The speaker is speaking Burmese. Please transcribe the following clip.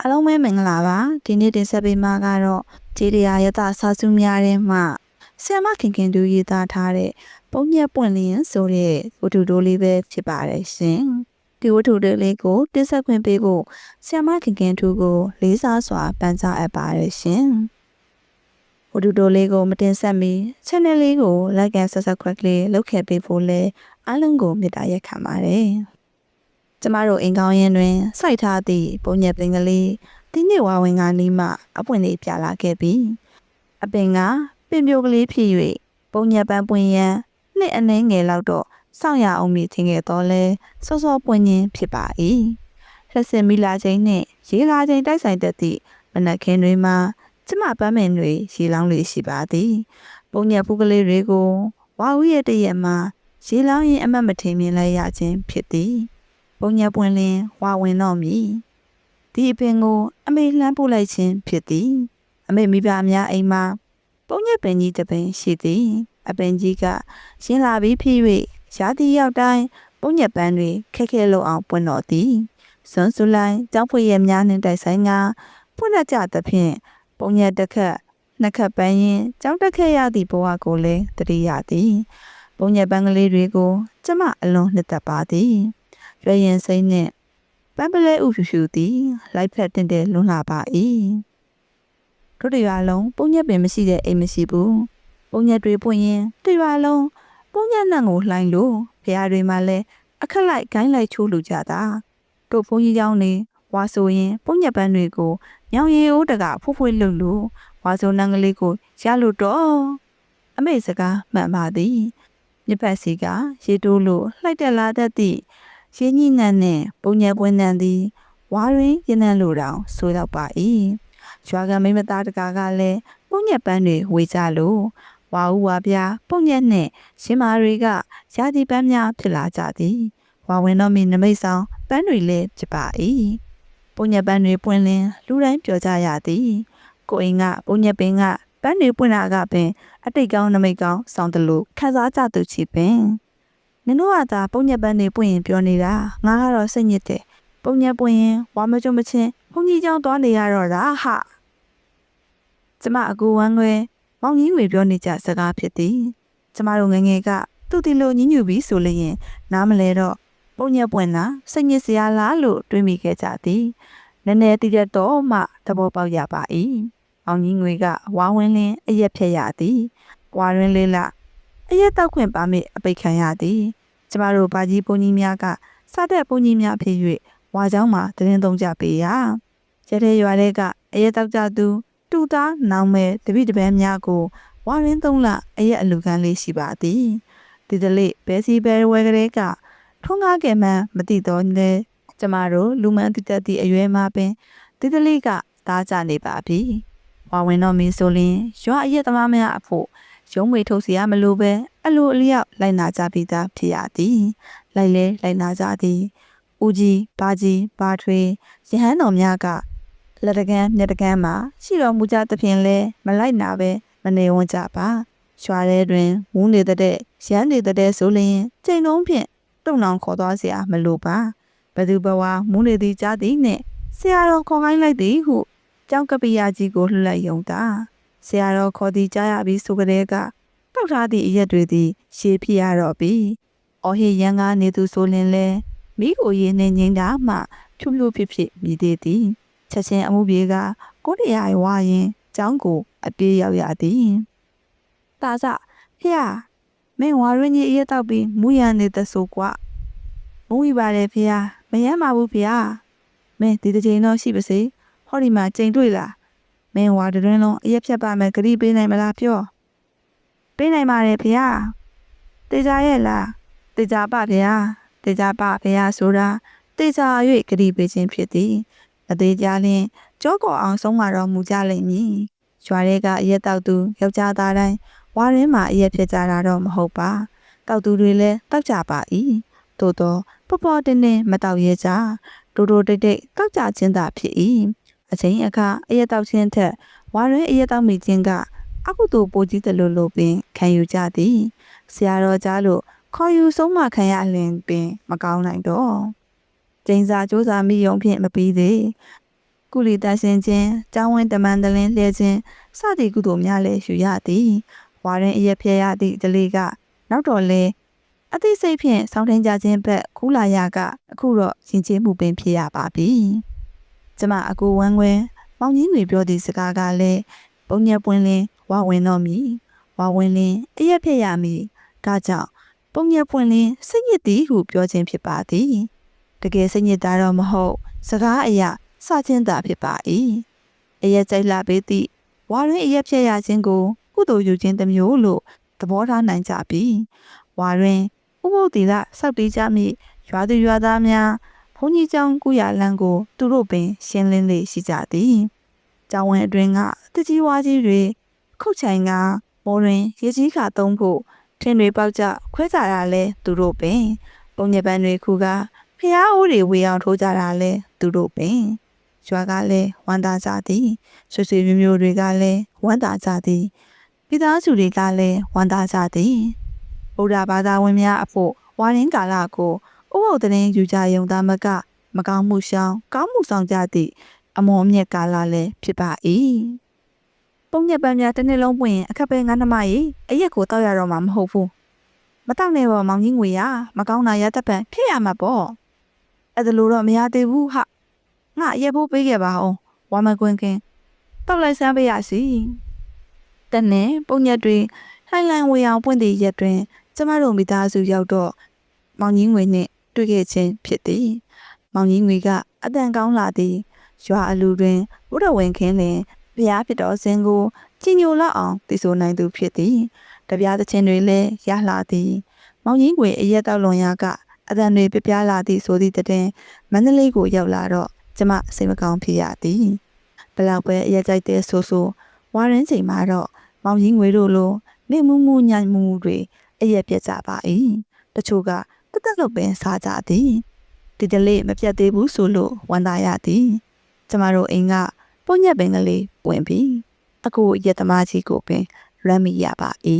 အားလုံးပဲမင်္ဂလာပါဒီနေ့တင်ဆက်ပေးမှာကတော့ခြေတရားရတစာစုများထဲမှာဆ iam မခင်ခင်တူရေးသားထားတဲ့ပုံညက်ပွင့်လင်းဆိုတဲ့ဝတ္ထုတိုးလေးပဲဖြစ်ပါတယ်ရှင်ဒီဝတ္ထုတိုးလေးကိုတင်ဆက်ခွင့်ပေးဖို့ဆ iam မခင်ခင်တူကို လေးစားစွာပန်ကြားအပ်ပါတယ်ရှင်ဝတ္ထုတိုးလေးကိုမတင်ဆက်မီ channel လေးကို like and subscribe လေးလုပ်ခဲ့ပေးဖို့လဲအားလုံးကိုမေတ္တာရက်ခံပါတယ် ကျမတို့အိမ်ကောင်းရင်တွင်စိုက်ထားသည့်ပုံညက်ပင်ကလေးဒီနေ့ဝါဝင်ကနီးမှအပွင့်လေးပြလာခဲ့ပြီအပင်ကပင်ပြိုကလေးဖြစ်၍ပုံညက်ပန်းပွင့်ရန်နှစ်အနှဲငယ်လောက်တော့စောင့်ရအောင်မြည်ထင်ခဲ့တော့လဲစောစောပွင့်ခြင်းဖြစ်ပါ၏လက်စင်မီလာချိန်နှင့်ရေလာချိန်တိုက်ဆိုင်တတ်သည့်မနက်ခင်းတွေမှာကျမပန်းမင်တွေရေလောင်းလေးရှိပါသည်ပုံညက်ဖူးကလေးတွေကိုဝါဝီရဲ့တရက်မှာရေလောင်းရင်အမတ်မထင်မြင်လိုက်ရခြင်းဖြစ်သည် ပုံညက်ပွင့်လင်းဝါဝင်တော့မည်ဒီအပင်ကို အမေလှမ်းပို့လိုက်ခြင်းဖြစ်သည်အမေမိဘအများအိမ်မှာပုံညက်ပင်ကြီးတစ်ပင်ရှိသည် အပင်ကြီးကရှင်းလာပြီးဖြစ်၍ရာသီရောက်တိုင်းပုံညက်ပန်းတွေခက်ခဲလို့အောင်ပွင့်တော်သည်စွန်းစွလိုက်ကြောက်ဖွေရများနှင့်တိုက်ဆိုင်ကပွင့်တတ်ကြသဖြင့်ပုံညက်တစ်ခက်နှစ်ခက်ပန်းရင်ကြောက်တက်ခဲ့ရသည့်ဘဝကိုလည်းတတိယသည် ပုံညက်ပန်းကလေးတွေကို ကျမအလွန်နှစ်သက်ပါသည် တွင်ရင်စိမ့်နှင့်ပန်းပလဲဥဖြူဖြူသည်လိုက်ဖက်တင်တဲ့လွန်လာပါ၏တို့တရွာလုံးပုံညက်ပင်မရှိတဲ့အိမ်မရှိဘူးပုံညက်တွေပွင့်ရင်တရွာလုံးပုံညက်နှံကိုလှိုင်းလို့ဖရာတွေမှလည်းအခက်လိုက်ဂိုင်းလိုက်ချိုးလူကြတာတို့ဘုန်းကြီးကျောင်းနေဝါဆိုရင်ပုံညက်ပန်းတွေကိုမြောင်ရီအိုးတကဖွဖွလှုပ်လို့ဝါဆိုနန်းကလေးကိုရလို့တော့အမေစကားမှန်ပါသည်မြက်ဖက်စီကရေတိုးလို့လှိုက်တက်လာတတ်သည့် ရင်းညိနှံ့နဲ့ပုံညက်ပွင့်နှံသည်ဝါရင်းရင်းနှံ့လို့တောင်ဆိုတော့ပါ၏ရွာကမိမသားတကာကလည်းပုံညက်ပန်းတွေဝေကြလို့ဝါဦးဝါပြပုံညက်နှင့်ရှင်မာတွေကရာသီပန်းများဖြစ်လာကြသည်ဝါဝင်တော့မီနမိတ်ဆောင်ပန်းတွေလည်းဖြစ်ပါ၏ပုံညက်ပန်းတွေပွင့်လင်းလူတိုင်းပြောကြရသည်ကိုအိမ်ကပုံညက်ပင်ကပန်းတွေပွင့်လာကပင် အတိတ်ကောင်းနမိတ်ကောင်းဆောင်တယ်လို့ခံစားကြသူချီပင် နင်တို့ကသာပုံညက်ပန်းတွေပွင့်ရင်ပြောနေတာငါကတော့စိတ်ညစ်တယ်ပုံညက်ပွင့်ရင်ဝါမကြုံမချင်းဘုန်းကြီးကျောင်းသွားနေရတော့တာဟာကျမအကူဝမ်းခွဲမောင်ကြီးတွေပြောနေကြစကားဖြစ်သည်ကျမတို့ငငယ်ကသူတီလိုညညူပြီးဆိုလျင် နားမလဲတော့ပုံညက်ပွင့်တာစိတ်ညစ်စရာလားလို့တွေးမိခဲ့ကြသည်နည်းနည်းတည်တဲ့တော့မှသဘောပေါက်ရပါ၏အောင်ကြီးငွေကဝါဝင်းလင်းအရက်ဖြက်ရသည်ဝါရင်းလေးလ အရက်တောက်ခွင့်ပါမိအပိတ်ခံရသည်ကျမတို့ဘာကြီးဘုန်းကြီးများကစတဲ့ဘုန်းကြီးများဖြစ်၍ဝါကျောင်းမှာတရင်သုံးကြပေးရာရတဲ့ရွာတဲ့ကအရက်တောက်ကြသူတူသားနောင်မဲတပိတပန်းများကိုဝါရင်းသုံးလအရက်အလူကန်းလေးရှိပါသည်ဒီတလေဘဲစီဘဲဝဲကလေးကထုံးကားကမှမတိတော့လဲကျမတို့လူမန်းတိတက်သည့်အရွယ်မှာပင်ဒီတလေကသားကြနေပါပြီဝါဝင်တော့မင်းဆိုရင်ရွာအရက်သမားများအဖို့ ရုံးမွေထုတ်စီရမလို့ပဲအလိုအလျောက်လိုက်နာကြပြီးသားဖြစ်ရသည်လိုက်လဲလိုက်နာကြသည်ဦးကြီးဘာကြီးဘာထွေရဟန်းတော်များကလက်တကန်းမျက်တကန်းမှာရှိတော်မူကြသဖြင့်လဲမလိုက်နာပဲမနေဝန်းကြပါရွာထဲတွင်ဝူးနေတဲ့ရမ်းနေတဲ့ဆိုလျင်ချိန်လုံးဖြင့်တုံနောင်ခေါ်သွားเสียမလိုပါဘသူဘဝမူးနေသည်ကြားသည်နှင့်ဆရာတော်ခေါ်ခိုင်းလိုက်သည်ဟုကျောင်းကပိယကြီးကိုလှလိုက်ယုံတာ ဆရာတော်ခေါ်သည်ကြားရပြီးဆိုကြတဲ့ကတောက်ထားသည့်အရက်တွေသည်ရှေးဖြစ်ရတော့ပြီ။အော်ဟေရန်ကနေသူဆိုလင်လဲမိကိုရင်းနေငိမ့်တာမှဖြူဖြူဖြစ်ဖြစ်မြည်သေးသည်။ချက်ချင်းအမှုပြေကကိုရရဝါရင်ကျောင်းကိုအပြေးရောက်ရသည်။တာစဖျားမင်းဝါရင်းကြီးအရက်တောက်ပြီးမူရန်နေတဲ့ဆိုကွာ။မူဝီပါတယ်ဖျားမယမ်းပါဘူးဖျား။မင်းဒီတစ်ချိန်တော့ရှိပါစေ။ဟောဒီမှာချိန်တွေ့လား။ မင်းဝါတွင်လုံးအရက်ဖြတ်ပါမယ်ဂရီပေးနိုင်မလားပြော။ပေးနိုင်ပါတယ်ဖေဟာ။တေချာရဲ့လား။တေချာပါဖေဟာ။တေချာပါဖေဟာဆိုတာတေချာ၍ဂရီပေးခြင်းဖြစ်သည်။အသေးကြလင်းကြောကော်အောင်ဆုံးမတော်မူကြလိမ့်မည်။ရွာထဲကအရက်တောက်သူယောက်ျားသားတိုင်းဝါရင်းမှာအရက်ဖြစ်ကြတာတော့မဟုတ်ပါ။တောက်သူတွေလည်းတောက်ကြပါ၏။သို့တော့ပေါ်ပေါ်တင်းတင်းမတောက်ရဲကြ။တိုးတိုးတိတ်တိတ်တောက်ကြခြင်းသာဖြစ်၏။ အချိန်အခါအရက်တောက်ခြင်းထက်ဝါရင်းအရက်တောက်မိခြင်းကအကုသိုလ်ပိုကြီးတယ်လို့လို့ပင်ခံယူကြသည်ဆရာတော်ကြားလို့ခေါ်ယူဆုံးမခံရလင်ပင်မကောင်းနိုင်တော့ကျင်းစာစ조사မိယုံဖြင့်မပြီးသေးကုကုလီတဆင်ခြင်းကျောင်းဝင်းတမန်တလင်းလှဲခြင်းစသည့်ကုသိုလ်များလည်းယူရသည်ဝါရင်အရက်ဖျက်ရသည့်ဒလေးကနောက်တော့လဲအသိစိတ်ဖြင့်စောင်းထင်းကြခြင်းဘက်ခူးလာရကအခုတော့ရင်ကျေးမှုပင်ဖြစ်ရပါပြီ ကျမအကူဝမ်းခွဲမောင်ကြီးတွေပြောသည့်စကားကလည်းပုံညက်ပွင့်လင်းဝါဝင်တော့မည်ဝါဝင်လင်းအရက်ဖျက်ရမည်ဒါကြောင့်ပုံညက်ပွင့်လင်းစိတ်ညစ်သည်ဟုပြောခြင်းဖြစ်ပါသည်တကယ်စိတ်ညစ်တာတော့မဟုတ် စကားအရာစချင်းသာဖြစ်ပါ၏အရက်ကြိုက်လာပေသည့်ဝါရင်းအရက်ဖြည့်ရခြင်းကိုကုသိုလ်ယူခြင်းတစ်မျိုးလို့သဘောထားနိုင်ကြပြီဝါရင်းဥပုသ်တီလစောက်တီးကြမိရွာသူရွာသားများ ဘုန်းကြီးကျောင်းကုရလန်းကို သူတို့ပင် ရှင်းလင်းလေရှိကြသည်ကျောင်းဝင်အတွင်းကတကြီးဝါကြီးတွေခုတ်ချိုင်ကမော်ရင်ရေကြီးခါသုံးဖို့ထင်းတွေပေါက်ကြခွဲကြရလဲသူတို့ပင်ပုံညပန်းတွေခုကဖျားအိုးတွေဝေအောင်ထိုးကြတာလဲသူတို့ပင်ရွာကလည်းဝမ်းသာကြသည်ဆွေဆွေမျိုးမျိုးတွေကလည်းဝမ်းသာကြသည်မိသားစုတွေကလည်းဝမ်းသာကြသည်ဗုဒ္ဓဘာသာဝင်များအဖို့ဝါရင်းကာလကို ဥပုသ်တရင်ယူကြယုံသားမက မကောင်းမှုရှောင်ကောင်းမှုဆောင်ကြသည့်အမွန်အမြတ်ကာလလည်းဖြစ်ပါ၏ပုံညက်ပန်းများတစ်နှစ်လုံးပွင့်အခက်ပဲငါးနှမရေအရက်ကိုတောက်ရတော့မှာမဟုတ်ဘူးမတောက်နဲ့ပေါ့မောင်ကြီးငွေရမကောင်းတာရတပံဖြစ်ရမှာပေါ့အဲ့ဒါလို့တော့မရသေးဘူးဟာငါအရက်ဖို့ပေးခဲ့ပါအောင်ဝါမကွင်းကင်းတောက်လိုက်စမ်းပေးရစီတနေ့ပုံညက်တွေဟိုင်လိုင်းဝေအောင်ပွင့်သည့်ရက်တွင်ကျမတို့မိသားစုရောက်တော့မောင်ကြီးငွေနှင့် တွေ့ခဲ့ခြင်းဖြစ်သည်မောင်ကြီးငွေကအတန်ကောင်းလာသည်ရွာအလူတွင်ဘုဒ္ဓဝင်ခင်းလင်ဘုရားဖြစ်တော်စဉ်ကိုကြည်ညိုလောက်အောင်တည်ဆိုနိုင်သူဖြစ်သည်တပြားသချင်းတွေလည်းရလာသည်မောင်ကြီးငွေအရက်တောက်လွန်ရာကအတန်တွေပြပြလာသည်ဆိုသည့်တဲ့မန္တလေးကိုရောက်လာတော့ကျမစိတ်မကောင်းဖြစ်ရသည်ဘလောက်ပဲအရက်ကြိုက်တဲ့ဆိုဆိုဝါရင်းချိန်မှာတော့မောင်ကြီးငွေတို့လိုနေမှုမှုညံ့မှုတွေအရက်ပြက်ကြပါ၏တချို့က တက်တက်လို့ပင်စားကြသည်ဒီတလေးမပြတ်သေးဘူးဆိုလို့ဝန်တာရသည် ကျမတို့အိမ်ကပုံညက်ပင်ကလေးပွင့်ပြီအခုရက်သမားကြီးကိုပင်ရမ်းမိရပါ၏